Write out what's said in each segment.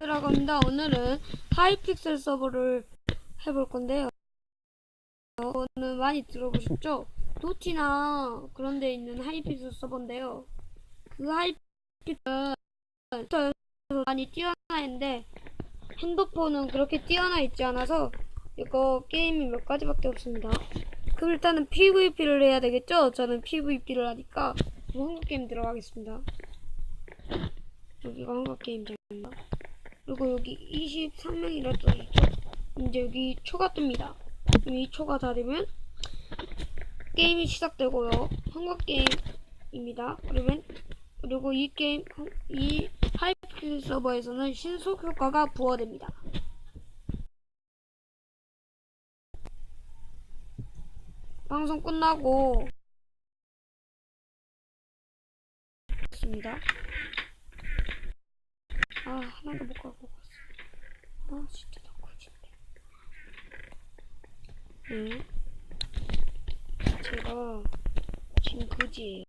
라고 합니다. 오늘은 하이픽셀 서버를 해볼 건데요. 오늘 많이 들어보셨죠? 도티나 그런 데 있는 하이픽셀 서버인데요. 그 하이픽셀은 많이 뛰어나 있는데 핸드폰은 그렇게 뛰어나 있지 않아서 이거 게임이 몇 가지밖에 없습니다. 그럼 일단은 PVP를 해야 되겠죠? 저는 PVP를 하니까 한국 게임 들어가겠습니다. 여기가 한국 게임장입니다. 그리고 여기 23명이라 써있죠? 이제 여기 초가 뜹니다. 이 초가 다 되면 게임이 시작되고요. 한국 게임입니다. 그러면 그리고 이 게임 이 하이픽 서버에서는 신속 효과가 부여됩니다. 방송 끝나고 있습니다. 아 하나도 못 갖고 갔어. 아 진짜 다 커진데. 네. 제가 지금 그지예요.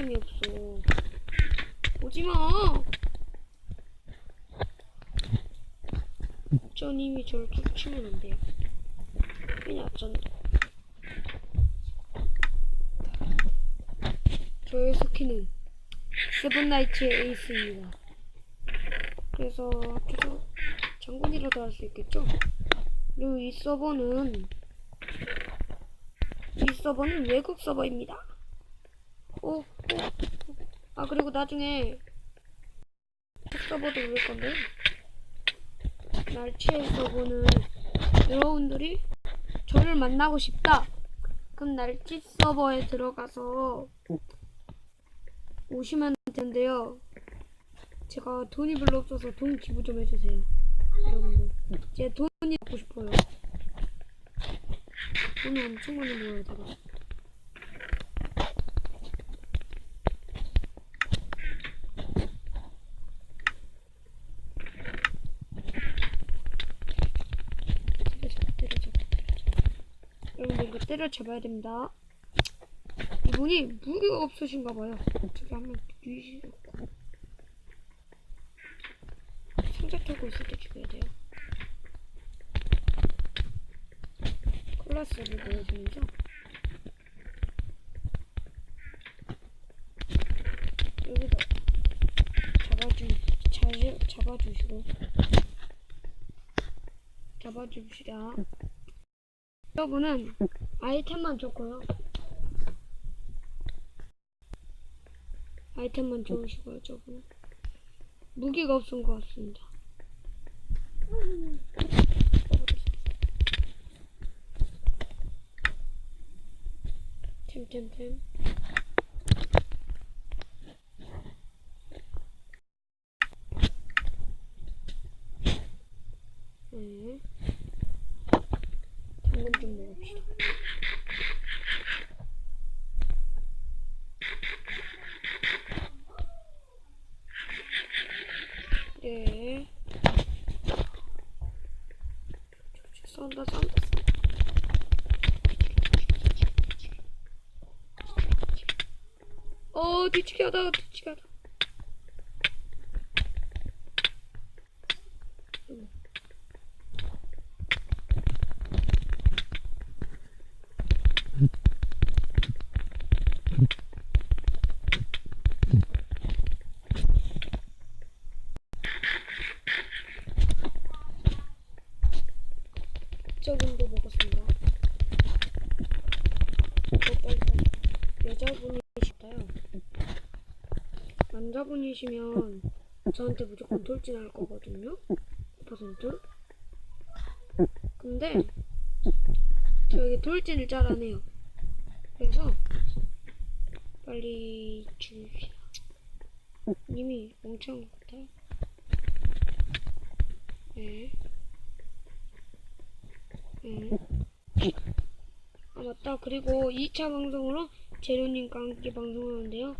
힘이 없어. 오지마. 쩌님이 저를 쫓으면 안 돼요. 그냥 전 저의 스킨은 세븐나이츠의 에이스입니다. 그래서 합쳐서 장군이라도 할 수 있겠죠? 그리고 이 서버는 이 서버는 외국 서버입니다. 오, 오, 오. 아 그리고 나중에 첫 서버도 올릴 건데 날치의 서버는 여러분들이 저를 만나고 싶다. 그럼 날치 서버에 들어가서 오시면 되는데요. 제가 돈이 별로 없어서 돈 기부 좀 해주세요. 여러분들. 제 돈이 받고 싶어요. 돈을 엄청 많이 모아야 돼요. 여러분들 이거 때려잡아야 됩니다. 이분이 무기가 없으신가 봐요. 어떻게 하면 유지했고 상자 털고 있을 때 죽여야 돼요. 클라스를 보여주면서 여기다 잡아주 자, 잡아주시고 잡아줍시다. 여러분은 아이템만 좋고요. 아이템만 좋으시고요, 저분은. 무기가 없은 것 같습니다. 템템템. 네. 당근 좀 먹읍시다. 네. 쏜다, 쏜다, 쏜다. 어, 뒤치기 하다, 뒤치기 하다. 저분도 먹었습니다. 어, 빨리, 빨리. 여자분이시다요. 남자분이시면 저한테 무조건 돌진할 거거든요. 100%. 근데 저에게 돌진을 잘 안 해요. 그래서 빨리 죽입시다. 님이 멍청한 것 같아요. 네. 네. 아 맞다 그리고 2차 방송으로 제로님과 함께 방송하는데요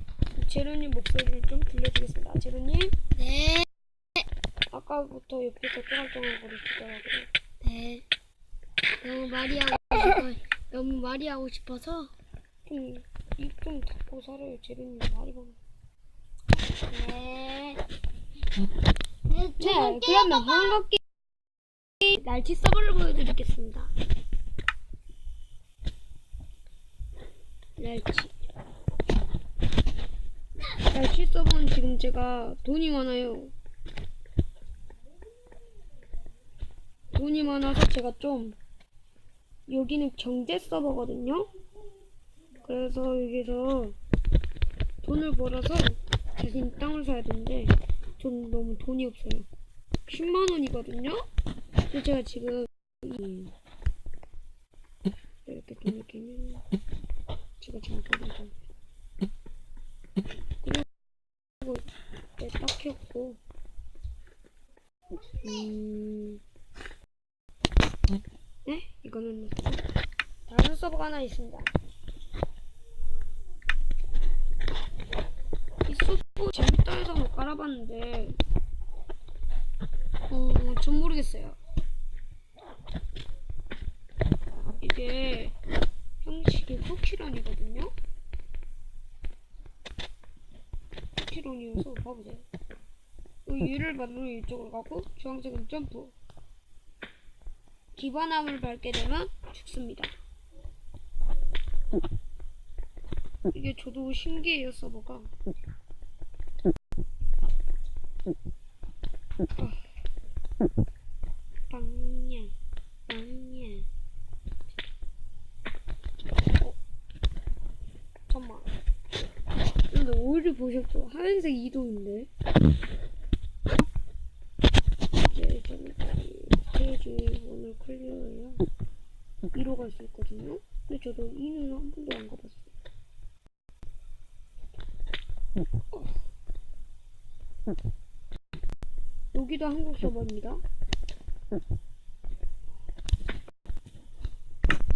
제로님 목소리를 좀 들려드리겠습니다 제로님 네, 아까부터 옆에서 쫑알쫑알 거리시더라고요 네. 너무 말이 하고 싶어. 너무 말이 하고 싶어서. 좀입좀 닫고 살아요 제로님 말이 많아 네 네, 네, 그러면 황급기 날치 서버를 보여드리겠습니다. 날치. 날치 서버는 지금 제가 돈이 많아요. 돈이 많아서 제가 좀 여기는 경제 서버거든요. 그래서 여기서 돈을 벌어서 대신 땅을 사야 되는데 전 너무 돈이 없어요. 10만 원이거든요. 근데 제가 지금 이- 이렇게 돈을 깨면 제가 돈을 좀 했고 음 네? 이거는 다른 서버가 하나 있습니다. 이 서버 재밌다 해서 뭐 깔아봤는데 어, 전 모르겠어요. 이게 형식이 쿠키런이거든요. 쿠키런이어서 봐보세요. 이 얘를 만들어 이쪽으로 가고 주황색은 점프. 기반함을 밟게 되면 죽습니다. 이게 저도 신기해요 서버가. 빵냥 빵냥 어? 잠깐만 근데 오일을 보셨죠? 하얀색 이도인데 이제 저는 스테이지 오늘 클리어해야 2로 갈수 있거든요 근데 저도 2는 한 번도 안 가봤어요 어. 여기도 한국 서버입니다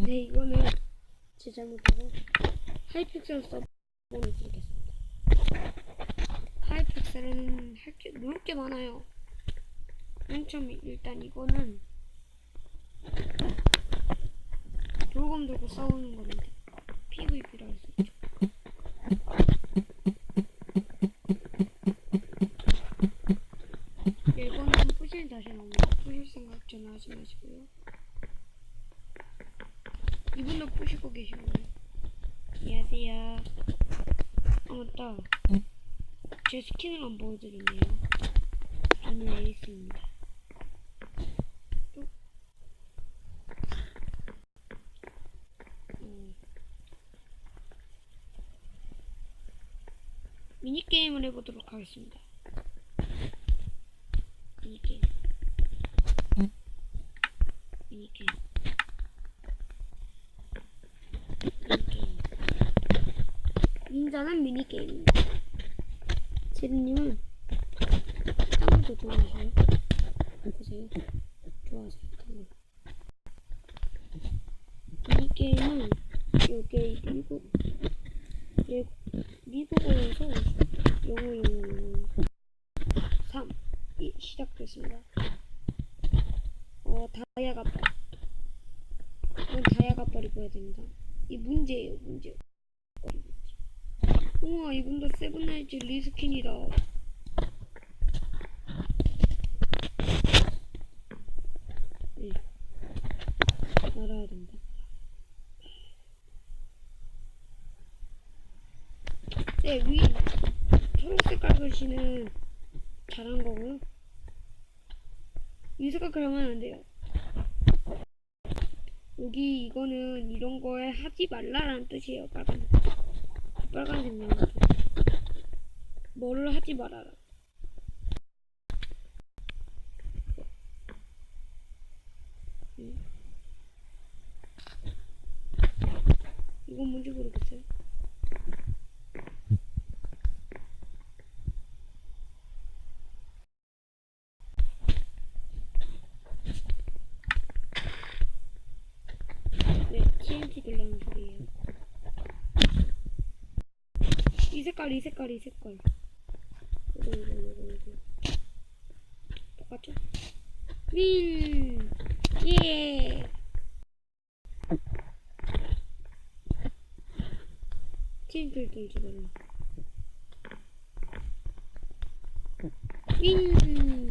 네, 이거는 제 잘못하고 하이픽셀 서버를 드리겠습니다. 하이픽셀은 할게 놀게 많아요. 맨 처음에 일단 이거는 돌검 들고 싸우는 건데 PVP라 할수 있죠. 네, 이거는 부실 다시 나옵니다. 부실 생각 전혀 하지 마시고요. 이분도 푸시고 계시고요. 안녕하세요. 아 맞다. 제 스킨을 안 보여드렸네요. 저는 에이스입니다. 또. 음. 미니게임을 해보도록 하겠습니다. 미니게임. 미니게임. 닌자는 미니게임입니다. 제르님은 딴거도 좋아하세요? 보세요. 좋아하세요. 딴 거. 미니게임은 요게 미국 예, 미국어에서 영어 영어 3 이, 시작됐습니다. 어 다이아 갑발 이건 다이아 갑발이 보여야 됩니다. 이 문제예요 문제. 우와 이분도 세븐나이츠 리스킨이다. 네 날아야 된다. 네 위. 초록색깔 글씨는 잘한 거고요. 위 색깔 그러면 안 돼요 여기 이거는 이런 거에 하지 말라라는 뜻이에요 빨간색 빨간색 명이 뭐를 하지 말아라. 음. 이건 뭔지 모르겠어요. 네, TNT 들라는 소리예요. 이 색깔, 이 색깔, 이 색깔. 이거, 이거, 이거, 이거. 똑같죠? 윈! 예! 팀들 들지 말라. 윙.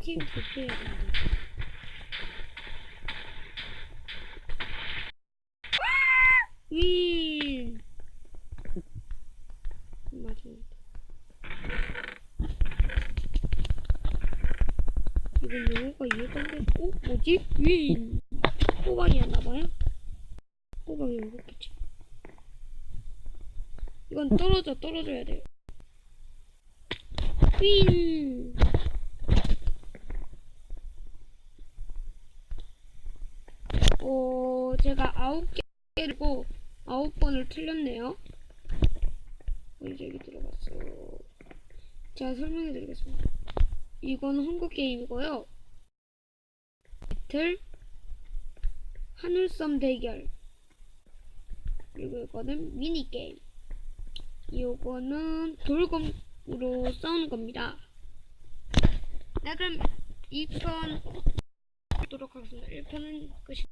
팀 교체해야 된다. 윙. 맞습니다. 이건 영어가 이해가 안 돼. 어? 뭐지? 윙. 호박이었나봐요? 호박이 먹었겠지. 이건 떨어져, 떨어져야 돼요. 윙. 어, 제가 아홉 개고 아홉 번을 틀렸네요. 어, 이제 여기 들어갔어. 제가 설명해 드리겠습니다. 이건 한국 게임이고요. 배틀, 하늘섬 대결. 그리고 이거는 미니게임. 요거는 돌검으로 싸우는 겁니다. 네, 그럼 2편 하도록 하겠습니다. 1편은 끝이